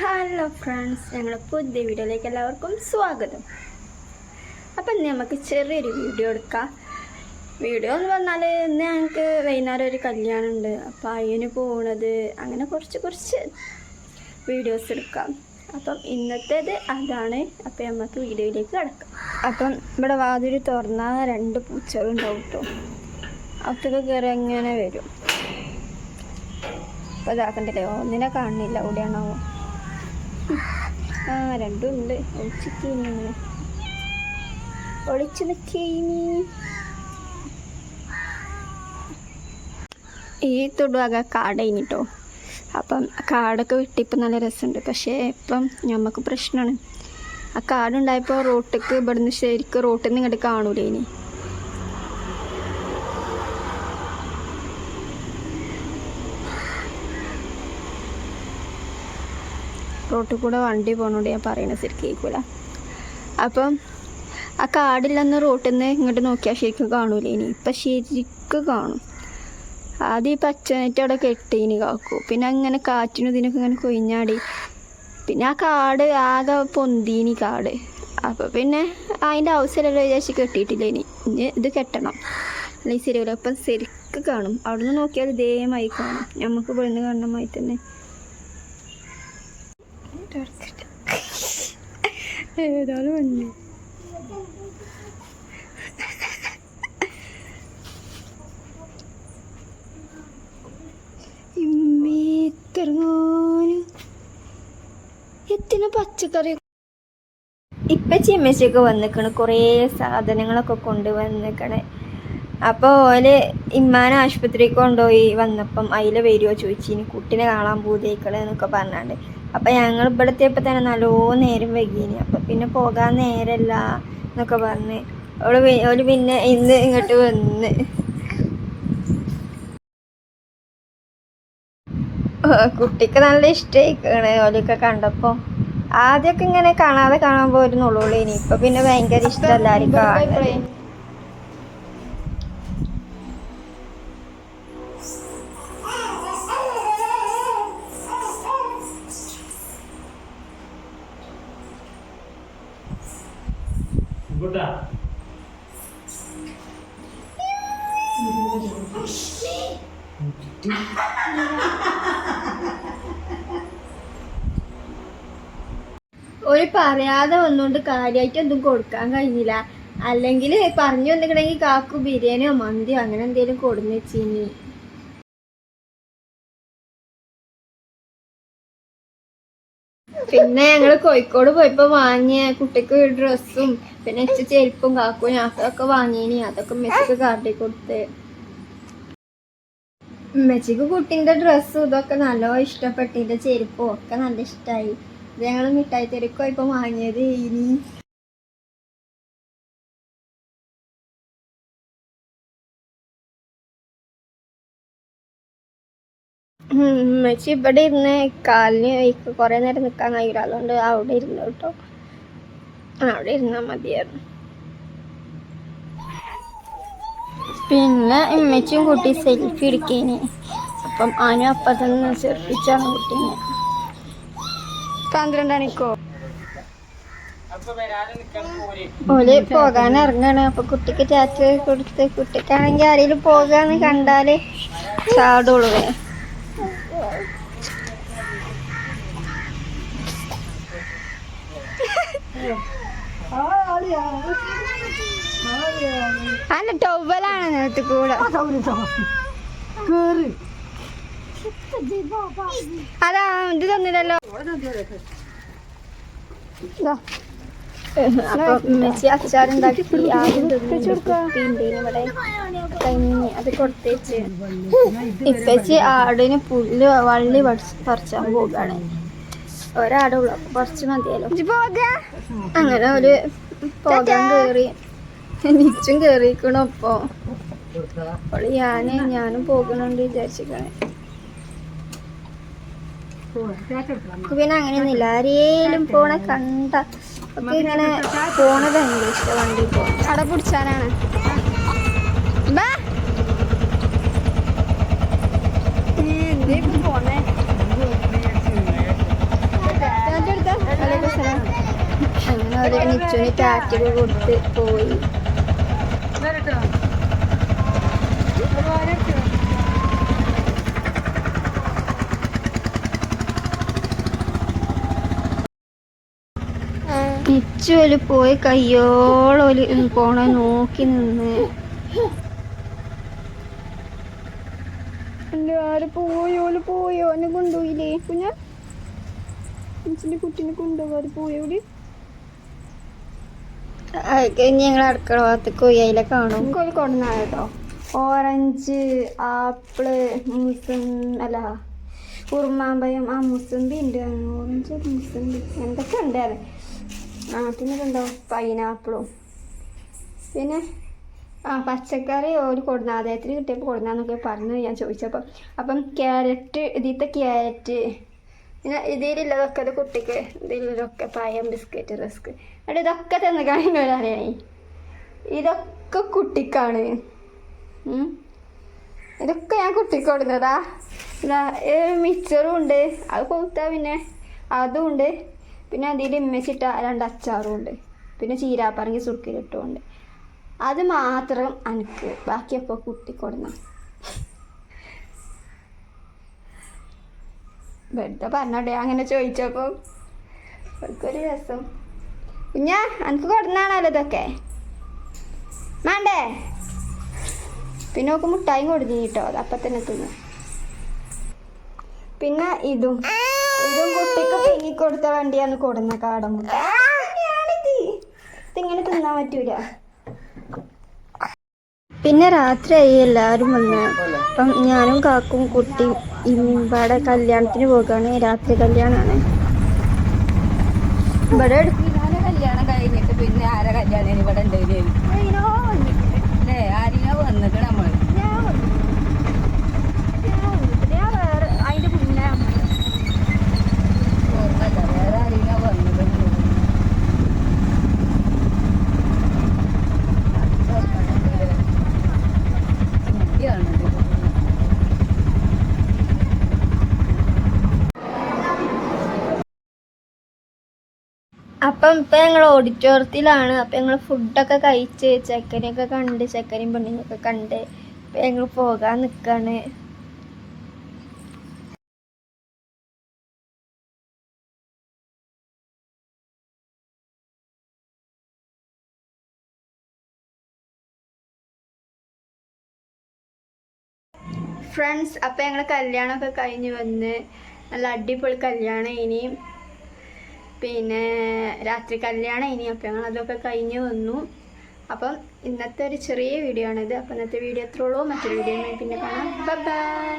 Hello friends ഞങ്ങളുടെ പുതിയ വീഡിയോയിലേക്ക് എല്ലാവർക്കും സ്വാഗതം. അപ്പം ഇന്ന് നമുക്ക് ചെറിയൊരു വീഡിയോ എടുക്കാം. വീഡിയോ എന്ന് പറഞ്ഞാൽ ഇന്ന് ഞങ്ങൾക്ക് വൈകുന്നേരം ഒരു കല്യാണം ഉണ്ട് അപ്പോൾ അതിന് പോണത് അങ്ങനെ കുറച്ച് കുറച്ച് വീഡിയോസ് എടുക്കാം. അപ്പം ഇന്നത്തേത് അതാണ്. അപ്പം നമുക്ക് വീഡിയോയിലേക്ക് കിടക്കാം. അപ്പം ഇവിടെ വാതിൽ തുറന്നാൽ രണ്ട് പൂച്ചകളുണ്ടാവും കേട്ടോ അകത്തൊക്കെ കയറി അങ്ങനെ വരും. അപ്പോൾ ഇതാക്കണ്ടല്ലേ? ഒന്നിനെ കാണുന്നില്ല. എവിടെയാണോ ആ രണ്ടും ഉണ്ട്. ഒളിച്ചിട്ടീനി ഒളിച്ചു നിൽക്കീനി ഈ തൊടുവാക കാടയിനി കേട്ടോ അപ്പം കാടൊക്കെ വെട്ടിപ്പം നല്ല രസമുണ്ട്. പക്ഷേ ഇപ്പം നമുക്ക് പ്രശ്നമാണ്. ആ കാടുണ്ടായപ്പോൾ റോട്ടിക്ക് ഇവിടുന്ന് ശരിക്കും റോട്ടിൽ നിന്ന് ഇങ്ങോട്ട് കാണൂലേ ഇനി. റോട്ടിൽ കൂടെ വണ്ടി പോകണോണ്ട് ഞാൻ പറയണത് ശരിക്കും കേൾക്കൂല അപ്പം ആ കാടില്ലെന്ന റോട്ടിൽ നിന്ന് ഇങ്ങോട്ട് നോക്കിയാൽ ശരിക്കും കാണൂലേ ഇനി. ഇപ്പം ശരിക്കും കാണും. ആദ്യം ഈ പച്ചനെറ്റ് അവിടെ കെട്ടീനി കാക്കൂ. പിന്നെ അങ്ങനെ കാറ്റിനും ഇതിനൊക്കെ ഇങ്ങനെ കൊയിഞ്ഞാടി പിന്നെ ആ കാട് ആകെ പൊന്തീനി കാട്. അപ്പോൾ പിന്നെ അതിന്റെ ആവശ്യമില്ലല്ലോ വിചാരിച്ച് കെട്ടിയിട്ടില്ല ഇനി. ഇനി ഇത് കെട്ടണം. അല്ലെങ്കിൽ ശരിയല്ല അപ്പം ശരിക്കും കാണും. അവിടെ നിന്ന് നോക്കിയാൽ ഇതേമായി കാണും. നമുക്ക് ഇവിടുന്ന് കാണണമായി തന്നെ. ഇമ്മേത്തിറങ്ങാനും എത്തിന പച്ചക്കറി. ഇപ്പൊ ചിമ്മച്ചിയൊക്കെ വന്നിക്കണ്. കുറേ സാധനങ്ങളൊക്കെ കൊണ്ട് വന്നിക്കണ് അപ്പോൾ ഓൽ ഇമ്മാനെ ആശുപത്രിക്ക് കൊണ്ടുപോയി വന്നപ്പം അതിൽ വരുമോ ചോദിച്ചിനി കുട്ടീനെ കാണാൻ പോകുന്നേക്കണെന്നൊക്കെ പറഞ്ഞാണ്ട്. അപ്പം ഞങ്ങൾ ഇവിടെ എത്തിയപ്പോൾ തന്നെ നല്ലോ നേരം വൈകീനി. അപ്പം പിന്നെ പോകാൻ നേരല്ല എന്നൊക്കെ പറഞ്ഞ്. അവൾ അവൾ പിന്നെ ഇന്ന് ഇങ്ങോട്ട് വന്ന്. കുട്ടിക്ക് നല്ല ഇഷ്ടമായിക്കാണ് ഓലൊക്കെ കണ്ടപ്പോൾ ആദ്യമൊക്കെ ഇങ്ങനെ കാണാതെ കാണാൻ പോയിരുന്നുള്ളൂ ഇനി. ഇപ്പം പിന്നെ ഭയങ്കര ഇഷ്ടം ഒരു പറയാതെ വന്നുകൊണ്ട് കാര്യമായിട്ട് ഒന്നും കൊടുക്കാൻ കഴിഞ്ഞില്ല. അല്ലെങ്കിൽ പറഞ്ഞു വന്നിട്ടുണ്ടെങ്കിൽ കാക്കു ബിരിയാണിയോ മന്തിയോ അങ്ങനെ എന്തെങ്കിലും കൊടുന്നു വെച്ചിനി. പിന്നെ ഞങ്ങൾ കോഴിക്കോട് പോയപ്പോ വാങ്ങിയ കുട്ടിക്ക് ഡ്രസ്സും പിന്നെ ചെരുപ്പും കാക്കും അതൊക്കെ വാങ്ങിയിനി അതൊക്കെ മെസ്സിക്ക് കാട്ടി കൊടുത്ത്. ഉമ്മച്ചിക്ക് കുട്ടീന്റെ ഡ്രസ്സും ഇതൊക്കെ നല്ല ഇഷ്ടപ്പെട്ടിന്റെ ചെരുപ്പും ഒക്കെ നല്ല ഇഷ്ടമായി ഇത് ഞങ്ങൾ മിഠായി തെരുക്കോ ഇപ്പൊ വാങ്ങിയത് ഇനി. ഉമ്മച്ചി ഇവിടെ ഇരുന്ന് കാലിന് കുറേ നേരം നിൽക്കാൻ കഴിയില്ല അതുകൊണ്ട് അവിടെ ഇരുന്നു കേട്ടോ. അവിടെ ഇരുന്നാൽ മതിയായിരുന്നു. പിന്നെ ഉമ്മച്ചിയും കുട്ടി സെൽഫി എടുക്കേനി. അപ്പം ആന അപ്പം നിന്ന് ചെറുപ്പിച്ചാണ് കുട്ടീനെ. പന്ത്രണ്ടണിക്കോ ഓൽ പോകാൻ ഇറങ്ങാണ്. അപ്പൊ കുട്ടിക്ക് ചാറ്റ് കൊടുത്ത് കുട്ടിക്കാണെങ്കിൽ ആരെങ്കിലും പോകാന്ന് കണ്ടാൽ ചാടുള്ളൂ. അല്ല ടൊവലാണ് നേരത്തെ കൂടെ. അതാ ഇത് തന്നില്ലല്ലോ. അച്ചാറുണ്ടാക്കി അത് കൊടുത്തേച്ച്. ഇപ്പച്ചി ആടിന് പുല്ല് വള്ളി പറിച്ച് പറിച്ചാൻ പോകാണ് ഒരാടുള്ളു. അപ്പൊ കുറച്ച് മതിയല്ലോ. അങ്ങനെ ഒരു പോകാൻ കേറി. നിച്ചും കേറിക്കണു അപ്പൊ. അപ്പോൾ ഞാൻ ഞാനും പോകണുണ്ട് വിചാരിച്ചിരിക്കണേ. പിന്നെ അങ്ങനെയൊന്നുമില്ല. ആരേലും പോണ കണ്ട. ഒക്കെ ഇങ്ങനെ പോണത് ഭയങ്കര ഇഷ്ടം വണ്ടി കട അട പിടിച്ചാനാണ്. ഇപ്പൊ പോണേ അതിൽ നിച്ചുവിന് ടാറ്റൊക്കെ കൊടുത്ത് പോയി നിച്ചു ഓൽ പോയി കയ്യോളൊരു പോണ നോക്കി നിന്ന് പോയോൽ പോയോ എന്നെ കൊണ്ടുപോയില്ലേ കുഞ്ഞ നിച്ചിന്റെ കുട്ടീനെ കൊണ്ടുപോകാതെ പോയോടി ഞങ്ങൾ അടുക്കള ഭാഗത്തേക്ക് പോയി. അതിലെ കാണും. കൊടുന്നാ കേട്ടോ. ഓറഞ്ച് ആപ്പിൾ മുസം അല്ല കുറുമാമ്പയം ആ മുസമ്പി ഉണ്ട്. ഓറഞ്ച് മുസമ്പി. എന്തൊക്കെ ഉണ്ട് അത്? ആ പിന്നെ ഇതുണ്ടോ പൈനാപ്പിളും. പിന്നെ ആ പച്ചക്കറി ഒരു കൊടുന്ന അദ്ദേഹത്തിന് കിട്ടിയപ്പോൾ കൊടുന്നാന്നൊക്കെ പറഞ്ഞു ഞാൻ ചോദിച്ചപ്പോൾ അപ്പം ക്യാരറ്റ് ഇതിലത്തെ ക്യാരറ്റ് പിന്നെ ഇതിലുള്ളതൊക്കെ അത് കുട്ടിക്ക് ഇതിലൊക്കെ പായം ബിസ്ക്കറ്റ് റസ്ക്. എന്നിട്ട് ഇതൊക്കെ തന്നു കഴിഞ്ഞവരറിയണേ ഇതൊക്കെ കുട്ടിക്കാണ്. ഇതൊക്കെ ഞാൻ കുട്ടിക്ക് കൊടുക്കുന്നതാ. മിക്സറും ഉണ്ട്. അത് കൊടുത്താ പിന്നെ. അതും ഉണ്ട്. പിന്നെ അതിൽ ഇമ്മച്ചിട്ട രണ്ട് അച്ചാറും ഉണ്ട്. പിന്നെ ചീരാപ്പറങ്ങി സുർക്കിലിട്ടുമുണ്ട് അത് മാത്രം എനിക്ക് ബാക്കിയൊക്കെ കുട്ടി വെറുതെ പറഞ്ഞോട്ടെ അങ്ങനെ ചോദിച്ചപ്പോൾ അവർക്കൊരു രസം. കുഞ്ഞാ എനിക്ക് കൊടുന്നാണല്ലോ ഇതൊക്കെ. വേണ്ടേ പിന്നെ നോക്ക് മുട്ടായും കൊടുത്തു കേട്ടോ അത് അപ്പം തന്നെ തിന്നു. പിന്നെ ഇതും. ഇതും കുട്ടിക്ക് പിങ്ങി കൊടുത്ത വണ്ടിയാന്ന് കൊടുന്ന കാടമുട്ട. ഇതിങ്ങനെ തിന്നാൻ പറ്റൂല. പിന്നെ രാത്രിയായി എല്ലാവരും വന്ന്. അപ്പം ഞാനും കാക്കും കുട്ടിയും ഇവിടെ കല്യാണത്തിന് പോകുകയാണ് രാത്രി കല്യാണമാണ് ഇവിടെ കല്യാണം കഴിഞ്ഞിട്ട് പിന്നെ ആരെ കല്യാണം ഇവിടെ ഉണ്ടായിരുന്നു അല്ലേ? ആരെയോ വന്നിട്ട് നമ്മൾ ഞാൻ വന്നു. ഞാൻ വന്നിട്ടില്ല. ഞാൻ വേറെ അതിന്റെ മുന്നേ വന്നത്. ഓർമ്മല്ല വേറെ ആരെയോ വന്നിട്ട് അപ്പം ഇപ്പം ഞങ്ങൾ ഓഡിറ്റോറിയത്തിലാണ് അപ്പം ഞങ്ങൾ ഫുഡൊക്കെ കഴിച്ച് ചെക്കനെയൊക്കെ കണ്ട് ചെക്കനെയും പെണ്ണിനെയൊക്കെ കണ്ട് ഇപ്പം ഞങ്ങൾ പോകാൻ നിൽക്കുകയാണ് ഫ്രണ്ട്സ് അപ്പം ഞങ്ങൾ കല്യാണമൊക്കെ കഴിഞ്ഞ് വന്ന് നല്ല അടിപൊളി കല്യാണം. ഇനിയും പിന്നെ രാത്രി കല്യാണം ഇനി അപ്പം ഞങ്ങൾ അതൊക്കെ കഴിഞ്ഞ് വന്നു. അപ്പം ഇന്നത്തെ ഒരു ചെറിയ വീഡിയോ ആണിത്. അപ്പം ഇന്നത്തെ വീഡിയോ എത്രയുള്ളൂ മറ്റൊരു വീഡിയോ പിന്നെ കാണാം. ബൈ